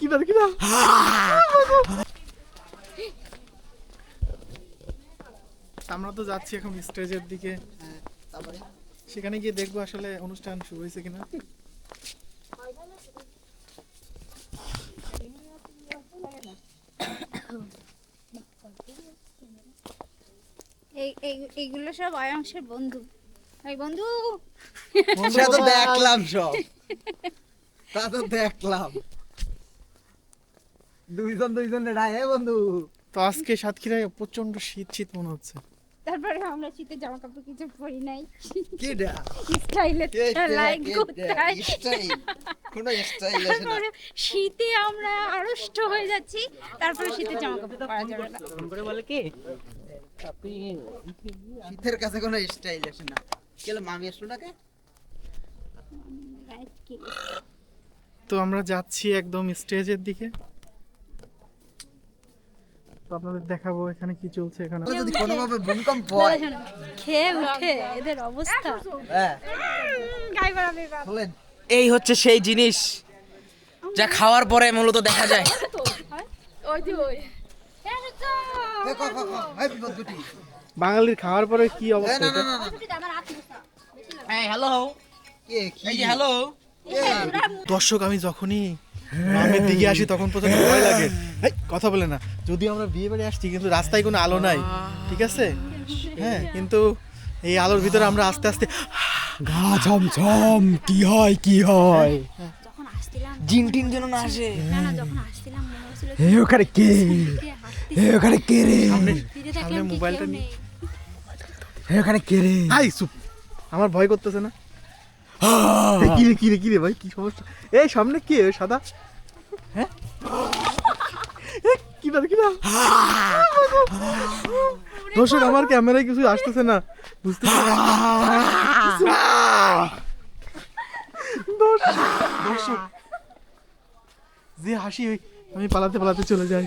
কিনা কিনা আমরা তো যাচ্ছি এখন স্টেজের দিকে। সেখানে গিয়ে দেখব আসলে অনুষ্ঠান শুরু হয়েছে কিনা। এই এই- এইগুলো সব অয়াংশের বন্ধু। এই বন্ধু। তো দেখলাম সব। তা তো দেখলাম। দুইজন দুইজন রায় বন্ধু। তো আজকে সাতক্ষীরায় প্রচণ্ড শীত শীত মনে হচ্ছে। তারপরে আমরা শীতের জামা কাপড় কিছু পরি নাই। কি ডা স্টাইলে লাইক কোথায়? স্টাইল? কোন স্টাইল আছে না? শীতে আমরা আড়ষ্ট হয়ে যাচ্ছি। তারপরে শীতের জামা কাপড় পরা যাবে না। করে বলে কি শীতের কাছে কোনো স্টাইল আছে না। কেলে মামি আসলো না কে তো আমরা যাচ্ছি একদম স্টেজের দিকে। তো আপনাদের দেখাবো এখানে কি চলছে এখানে। যদি কোনোভাবে ভূমিকম্প হয় খেয়ে উঠে এদের অবস্থা। হ্যাঁ। বলেন এই হচ্ছে সেই জিনিস যা খাওয়ার পরে মূলত দেখা যায়। ওই যে ওই এ ক ক ক এই বিপদ গুটি বাঙালির খাওয়ার পরে কি অবস্থা না এটা? না না না। এই হ্যালো কে কি? এই যে হ্যালো দর্শক আমি যখনই গ্রামের দিকে আসি তখন প্রথমে ভয় লাগে। এই, কথা বলে না। যদি আমরা বিয়ে বাড়ি আসছি কিন্তু রাস্তায় কোনো আলো নাই। ঠিক আছে? হ্যাঁ কিন্তু এই আলোর ভিতরে আমরা আস্তে আস্তে গা ছমছম কি হয় কি হয়? জিন টিন যেন না আসে। হে ওখানে কে? হে ওখানে কে রে? সামনে মোবাইলটা নিয়ে- হে ওখানে কে রে? হাই চুপ। আমার ভয় করতেছে না। ভাই, কি সমস্যা? সামনে সাদা? হ্যাঁ? কি দর্শক, আমার ক্যামেরায় কিছু আসতেছে না। বুঝতে যে হাসি আমি পালাতে পালাতে চলে যাই।